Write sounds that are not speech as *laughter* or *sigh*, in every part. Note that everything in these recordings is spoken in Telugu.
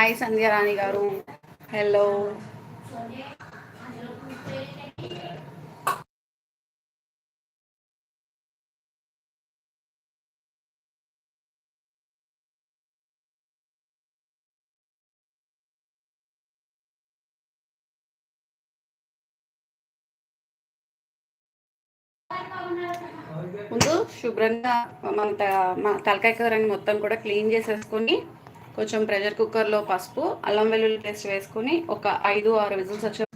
హాయ్ సంధ్యారాణి గారు. హలో ముందు శుభ్రంగా మన త- తలకాయ కూరని మొత్తం కూడా క్లీన్ చేసేసుకొని కొంచెం ప్రెషర్ కుక్కర్లో పసుపు అల్లం వెల్లుల్లి పేస్ట్ వేసుకొని ఒక ఐదు ఆరు విజిల్స్ వచ్చే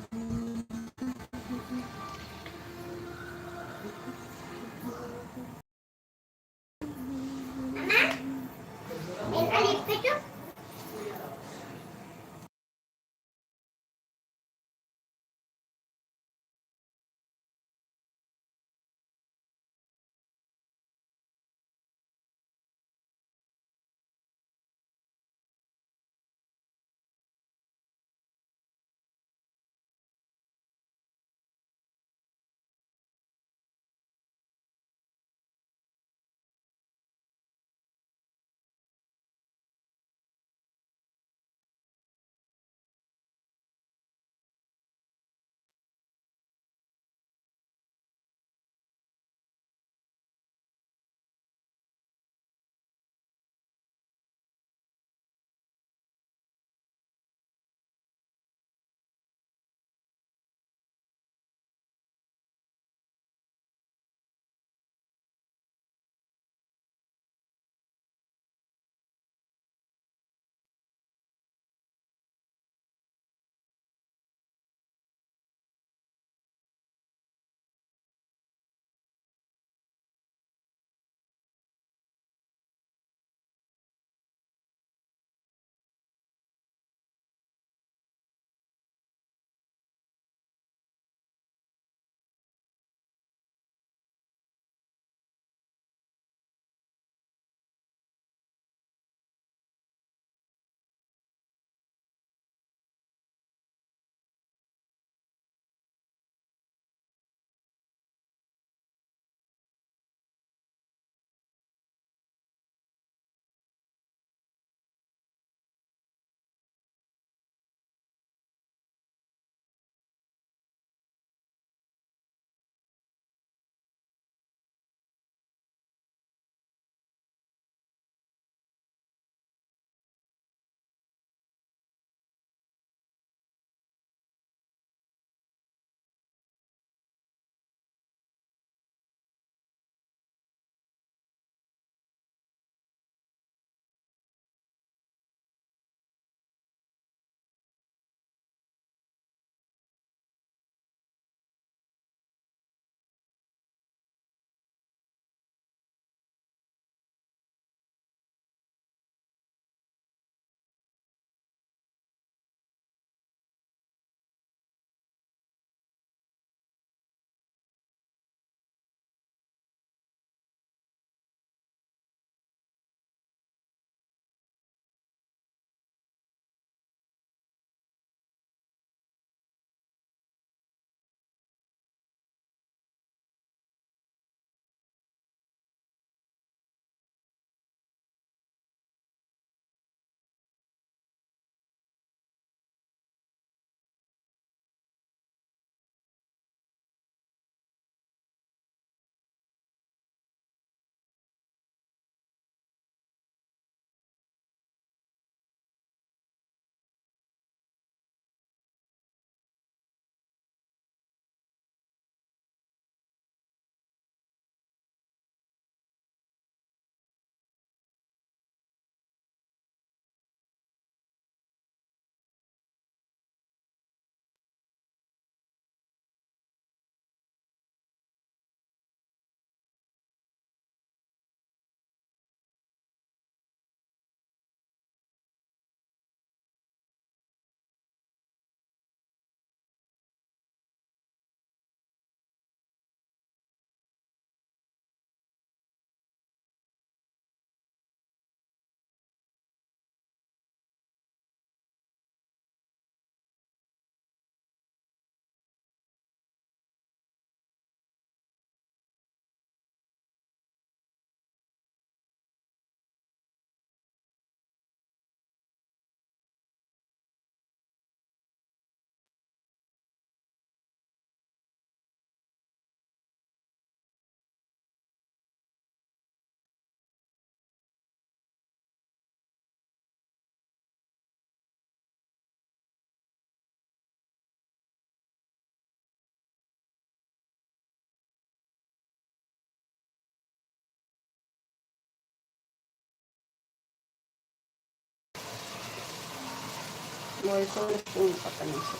మూడు సోళ్ళు స్పూన్ పక్క నుంచి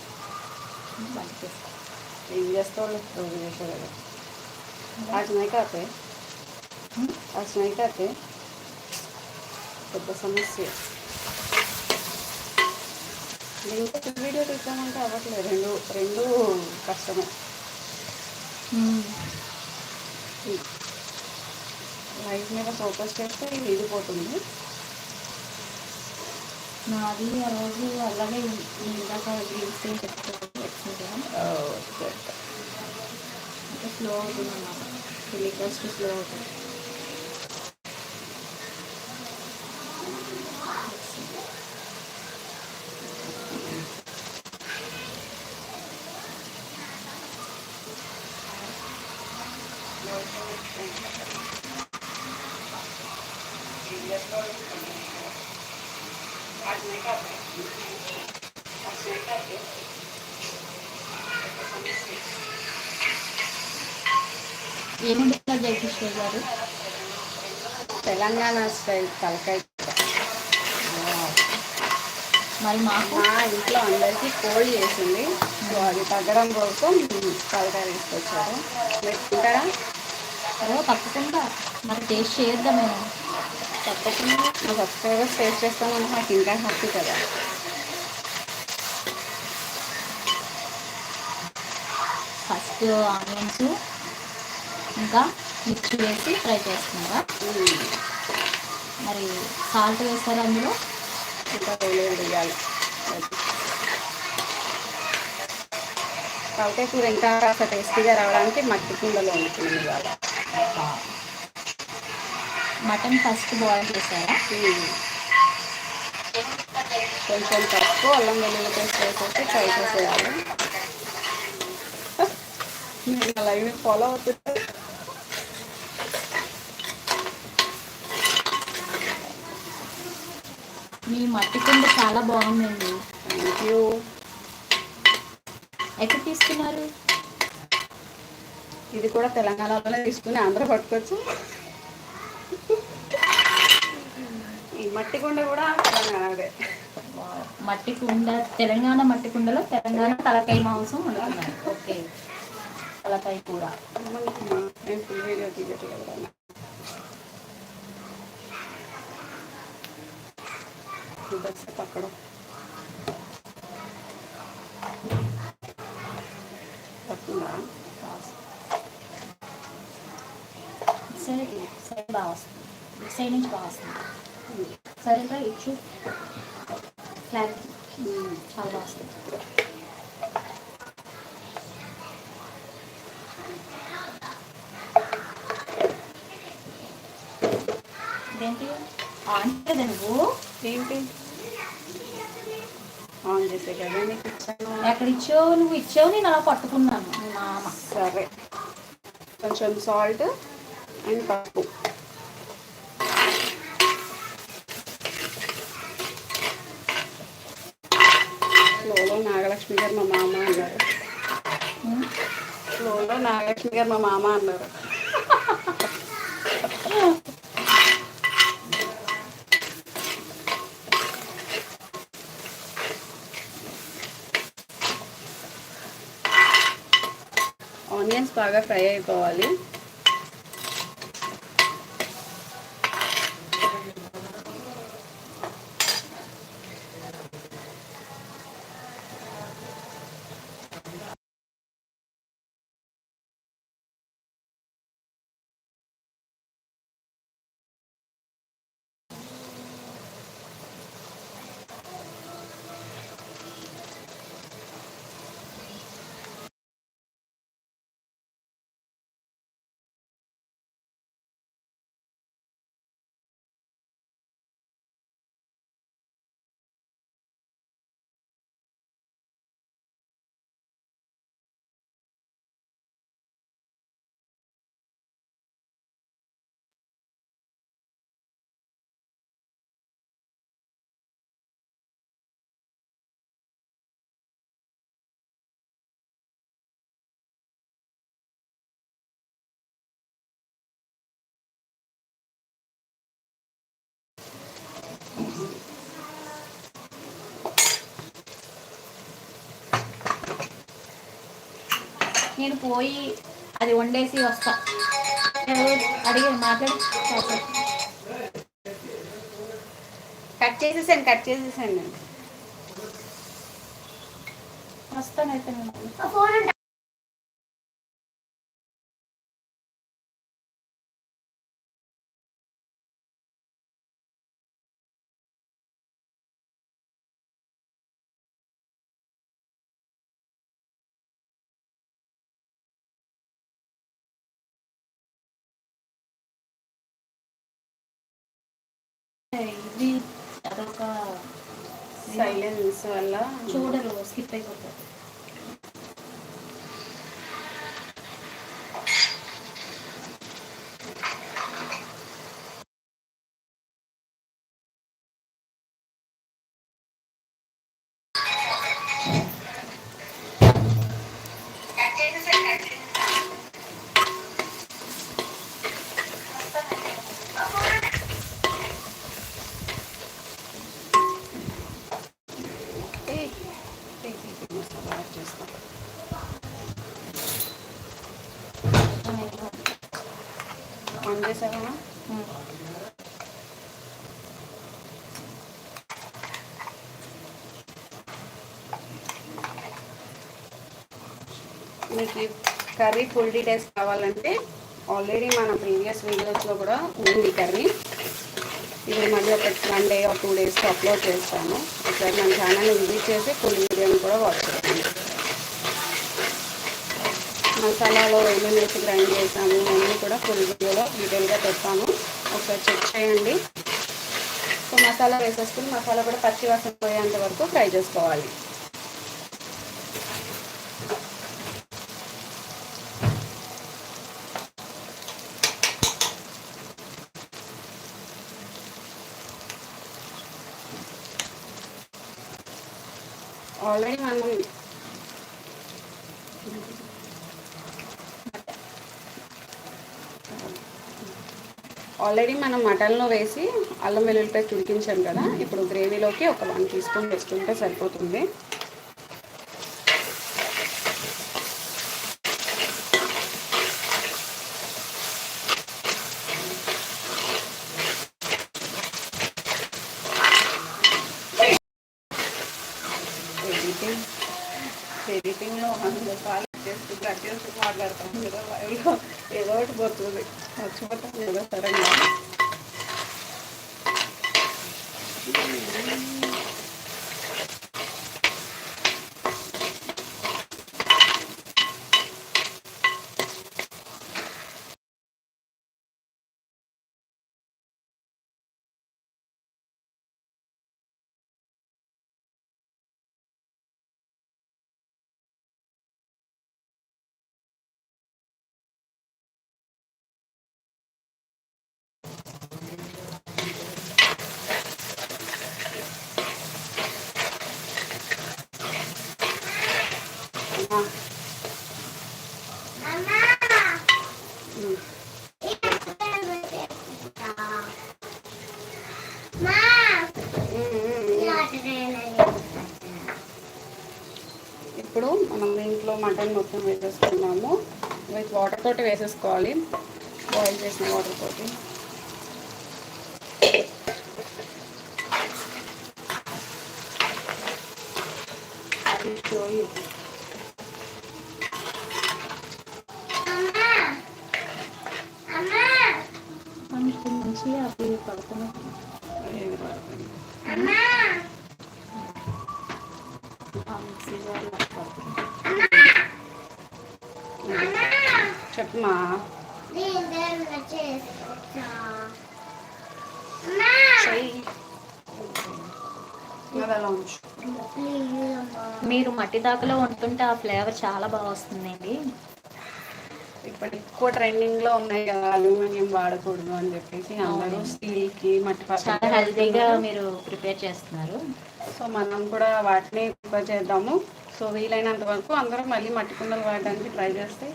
ఏం చేస్తావు రోజు వేసేవాళ్ళు అటునై కాకే అటునై కాకే పెద్ద సమస్య ఇంకొక వీడియో తీద్దామంటే అవ్వట్లేదు రెండు రెండు కష్టమే లైఫ్ మీద ఫోకస్ చేస్తే ఇది పోతుంది. నాది ఆ రోజు అలాగే ఇందాక రీల్స్ చెప్తాను స్లో అవుతుంది అన్నమాట రిక్వెస్ట్ స్లో అవుతుంది. గారు తెలంగాణ స్టైల్ తలకాయ. మరి మాకు? మా ఇంట్లో అందరికీ కోల్డ్ చేసింది. సో అది తగ్గడం కోసం తలకాయ తీసుకొచ్చారు. మీరు తింటారా? ఓ తప్పకుండా. మరి టేస్ట్ చేద్దాం మేము? తప్పకుండా. మా సబ్స్క్రైబర్స్ టేస్ట్ చేస్తామని నాకు ఇంకా హ్యాపీ కదా. ఫస్ట్ ఆనియన్స్ ఇంకా మిర్చి వేసి ఫ్రై చేస్తున్నారా. మరి సాల్ట్ వేస్తారా అందులో వేయాలి తలకాయ కూర ఇంకా కాస్త టేస్టీగా రావడానికి మట్టి కుండలో ఉంటుంది ఇవాళ మటన్ ఫస్ట్ బాయిల్ చేశారా మ్మ్. కొంచెం పసుపు అల్లం వెల్లుల్లి పేస్ట్ వేసేసి ఫ్రై చేసేయాలి నేను అలాగే ఫాలో అవుతుంది మీ మట్టి కుండ చాలా బాగుందండి. థ్యాంక్ యూ ఎక్కడ తీసుకున్నారు? ఇది కూడా తెలంగాణలోనే తీసుకుని ఆంధ్ర పట్టుకోవచ్చు ఈ మట్టి కొండ కూడా తెలంగాణదే. మట్టి కుండ తెలంగాణ మట్టి కుండలో తెలంగాణ తలకాయ మాంసం వండుతున్నారు. ఓకే. తలకాయ కూర. తప్పుందా సరే సరే బాగా వస్తుంది. సైడ్ నుంచి బాగా వస్తుంది. సరేగా ఇచ్చు క్లారిటీ చాలా బాగా వస్తుంది. నువ్వు? ఏంటి? ఆన్ చేసే కదా నీకు ఇచ్చాను ఎక్కడ ఇచ్చావు? నువ్వు ఇచ్చావు నేను అలా పట్టుకున్నాను. మామ సరే. కొంచెం సాల్ట్ అండ్ పప్పు ఫ్లోలో నాగలక్ష్మి గారు మా మామ అన్నారు. ఫ్లోలో నాగలక్ష్మి గారు మా మామ అన్నారు ఆనియన్స్ బాగా ఫ్రై అయిపోవాలి. నేను పోయి అది వండేసి వస్తా. అడిగి మాట్లాడి కట్ చేసేసాను కట్ చేసేసాను నేను. వస్తానైతే సైలెన్స్ వల్ల చూడరు స్కిప్ అయిపోతారు ఏయ్, ఏయ్, ఏయ్, ఏయ్, మసాలా యాడ్ చేస్తాం. ఆన్ చేసావా మీకు ఈ కర్రీ ఫుల్ డీటెయిల్స్ కావాలంటే ఆల్రెడీ మన ప్రీవియస్ వీడియోస్లో కూడా ఉంది కర్రీ. ఇది మళ్ళీ ఒక వన్ డే ఒక టూ డేస్కి అప్లోడ్ చేస్తాను ఒకసారి మన ఛానల్ని విజిట్ చేసి ఫుల్ వీడియోని కూడా వాచ్ చేయండి. మసాలాలో ఏమేమి వేసి గ్రైండ్ చేసాము అన్నీ కూడా ఫుల్ వీడియోలో డీటెయిల్గా పెడతాను ఒకసారి చెక్ చేయండి. సో మసాలా వేసేసుకుని మసాలా కూడా పచ్చి వాసన పోయేంత వరకు ఫ్రై చేసుకోవాలి. ఆల్రెడీ మనం ఆల్రెడీ మనం మటన్లో వేసి అల్లం వెల్లుల్లిపాయ ఉడికించాం కదా ఇప్పుడు గ్రేవీలోకి ఒక వన్ టీ స్పూన్ వేసుకుంటే సరిపోతుంది ఎడిటింగ్ ఎడిటింగ్లో వంద సార్లు చేస్తూ కట్ చేస్తూ మాట్లాడతాం కదా లైవ్లో ఏదో ఒకటి పోతుంది మర్చిపోతాం ఏదో సడన్గా ఆ. ఉమ్. ఉమ్, ఉమ్, ఉమ్. ఇప్పుడు మనం దీంట్లో మటన్ మొత్తం వేసేసుకున్నాము. విత్ వాటర్ తోటి వేసేసుకోవాలి. బాయిల్ చేసిన వాటర్ తోటి. అది మీరు మట్టి దాకలో వండుతుంటే ఆ ఫ్లేవర్ చాలా బాగా వస్తుందండి. ఇప్పుడు ఎక్కువ ట్రెండింగ్లో ఉన్నాయి కదా అల్యూమినియం వాడకూడదు అని చెప్పేసి అందరూ. స్టీల్కి మట్టి చాలా హెల్తీగా. మీరు ప్రిపేర్ చేస్తున్నారు. సో మనం కూడా వాటిని ప్రిపేర్ చేద్దాము. సో వీలైనంత వరకు అందరూ మళ్ళీ మట్టి కుండలు వాడడానికి ట్రై చేస్తే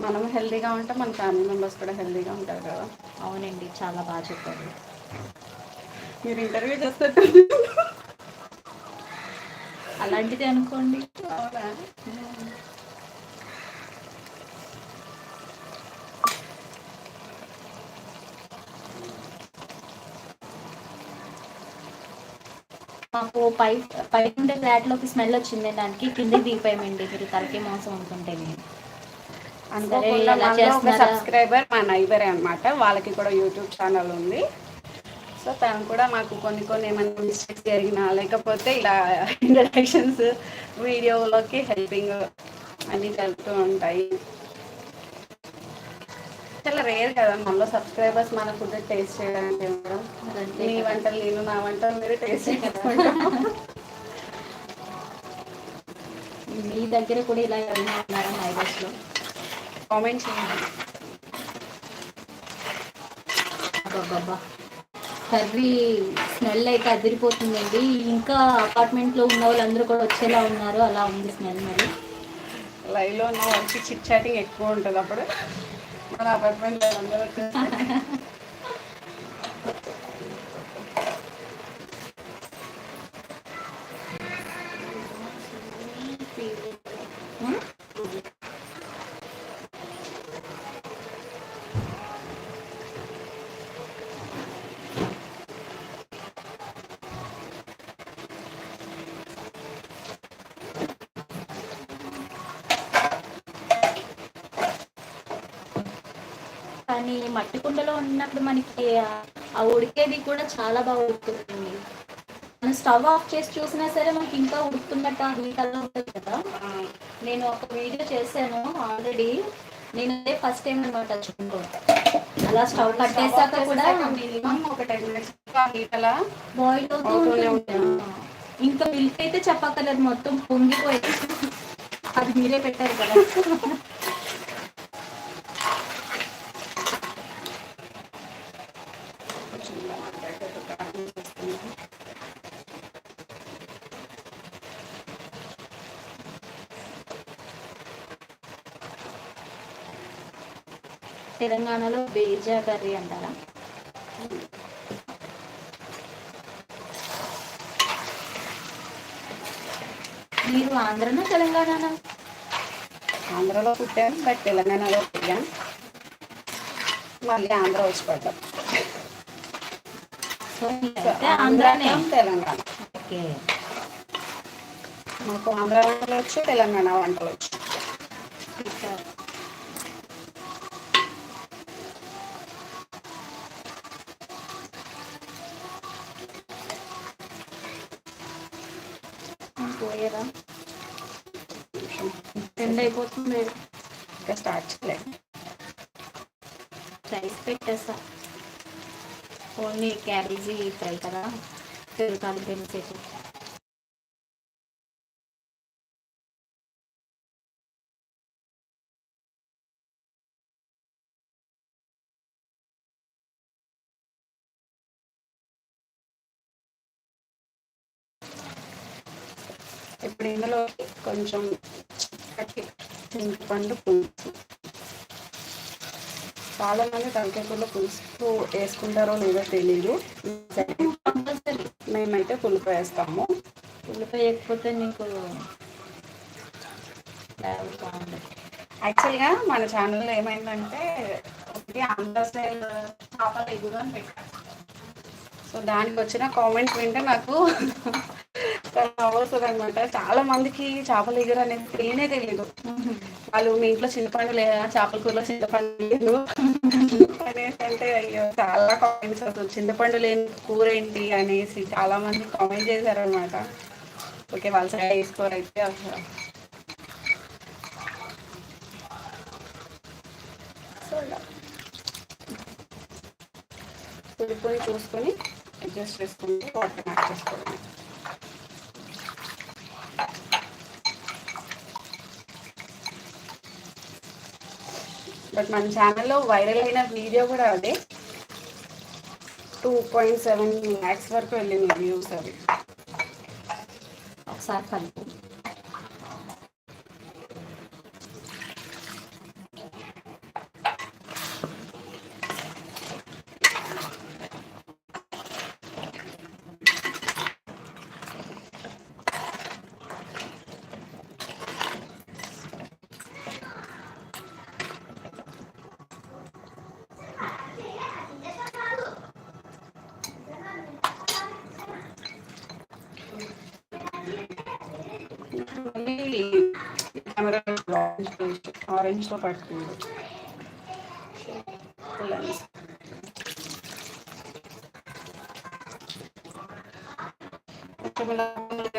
మనం హెల్దీగా ఉంటే మన ఫ్యామిలీ మెంబర్స్ కూడా హెల్దీగా ఉంటారు కదా. అవునండి చాలా బాగా చెప్పారు. మీరు ఇంటర్వ్యూ చేస్తారు. అలాంటిది అనుకోండి. మాకు పై పై ఉండే ఫ్లాట్లోకి స్మెల్ వచ్చింది దానికి కింద దిగిపోయామండి. మీరు తరకే మోసం ఉంటుంటే అనుకోకుండా మనలో ఒక? సబ్స్క్రైబర్ మా నైబరే అన్నమాట. వాళ్ళకి కూడా యూట్యూబ్ ఛానల్ ఉంది. సో తను కూడా మాకు కొన్ని కొన్ని ఏమైనా మిస్టేక్స్ జరిగినా లేకపోతే ఇలా *laughs* ఇంట్రడక్షన్స్ వీడియోలోకి హెల్పింగ్ అన్నీ జరుగుతూ ఉంటాయి. చాలా రేర్ కదా మనలో సబ్స్క్రైబర్స్ మన ఫుడ్ టేస్ట్ చేయడానికి నీ. వంటలు నేను నా వంటలు మీరు టేస్ట్ చేసుకుంటాం మీ దగ్గర కూడా ఇలా ఎవరైనా ఉన్నారా నైబర్స్లో? కామెంట్ చేయండి. అబ్బాబ్బా కర్రీ స్మెల్ అయితే అదిరిపోతుందండి. ఇంకా అపార్ట్మెంట్లో ఉన్న వాళ్ళందరూ కూడా వచ్చేలా ఉన్నారు. అలా ఉంది స్మెల్ మరి. లైవ్లో ఉన్న వాళ్ళకి చిట్ చాటింగ్ ఎక్కువ ఉంటుంది అప్పుడు. మన అపార్ట్మెంట్ అందరూ *laughs* మట్టి కుండలో ఉన్నప్పుడు మనకి ఆ- ఉడికేది కూడా చాలా బాగా ఉడుకుతుంది. మనం స్టవ్ ఆఫ్ చేసి చూసినా సరే మనకి ఇంకా ఉడుకుతున్నట్టు ఆ హీట్ అలా ఉంటుంది కదా. నేను ఒక వీడియో చేశాను ఆల్రెడీ. నేను అదే ఫస్ట్ టైం అనమాట చుండు అలా స్టవ్ కట్టేసాక కూడా ఒక టెన్ మినిట్స్ అలా బాయిల్ అవుతూ ఇంకా మిల్క్ అయితే చెప్పక్కర్లేదు మొత్తం పొంగిపోయింది అది మీరే పెట్టారు కదా. తెలంగాణలో బేజా కర్రీ అంటారా? మీరు ఆంధ్రనా తెలంగాణనా? ఆంధ్రలో పుట్టాను బట్ తెలంగాణలో పుట్టాను. మళ్ళీ ఆంధ్ర వచ్చి పడ్డాం ఆంధ్రానే. తెలంగాణ. ఓకే. మాకు ఆంధ్ర వంటలు వచ్చు తెలంగాణ వంటలు వచ్చు. ఎండ్ అయిపోతుంది. ఇంకా స్టార్ట్ చేయలేదు రైస్ పెట్టేసా ఓన్లీ క్యాబేజీ ఫ్రై కదా. పెరుగు బెనిఫిట్ ఇప్పుడు ఇందులో కొంచెం కట్టి చింతపండు పులుసు. చాలా మంది తలకాయకూరలో పులుసు వేసుకుంటారో లేదో తెలియదు మేమైతే పులుపు వేస్తాము. ఉల్లిపాయ వేయకపోతే నీకు యాక్చువల్గా మన ఛానల్లో ఏమైందంటే ఒకటి ఆంధ్ర స్టైల్ చేపల ఎగురు అని పెట్టాను సో దానికి వచ్చిన కామెంట్ వింటే నాకు అవుతుంది అనమాట చాలా మందికి చేపల దగ్గర అనేది తెలియనే తెలియదు. వాళ్ళు మీ ఇంట్లో చింతపండు లేదా చేపల కూరలో చింతపండు లేదు. అనేసి అంటే అయ్యో చాలా కామెంట్స్ అసలు చింతపండు లేని కూర ఏంటి అనేసి చాలా మంది కామెంట్ చేశారు అనమాట ఓకే వాళ్ళ సైడ్ వేసుకోరు అయితే అసలు. పులుపుని చూసుకొని అడ్జస్ట్ చేసుకుంటే వాటర్ యాడ్ చేసుకోవాలి. బట్ మన ఛానల్లో వైరల్ అయిన వీడియో కూడా అదే. టూ పాయింట్ సెవెన్ ల్యాక్స్ వరకు వెళ్ళింది వ్యూస్ అవి. ఒకసారి కలిపి. ఆరెంజ్లో పడుతుంది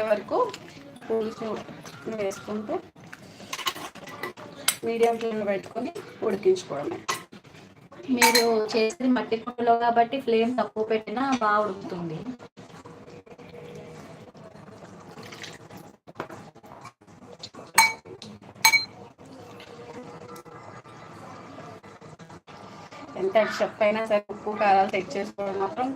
వరకు పులుసు వేసుకుంటూ మీడియం ఫ్లేమ్లో పెట్టుకొని ఉడికించుకోవడమే మీరు చేసేది మట్టి కుండలో కాబట్టి ఫ్లేమ్ తక్కువ పెట్టినా బాగా ఉడుకుతుంది. సెట్ చెప్పైనా సరే ఉప్పు కారాలు చెక్ చేసుకోవడం మాత్రం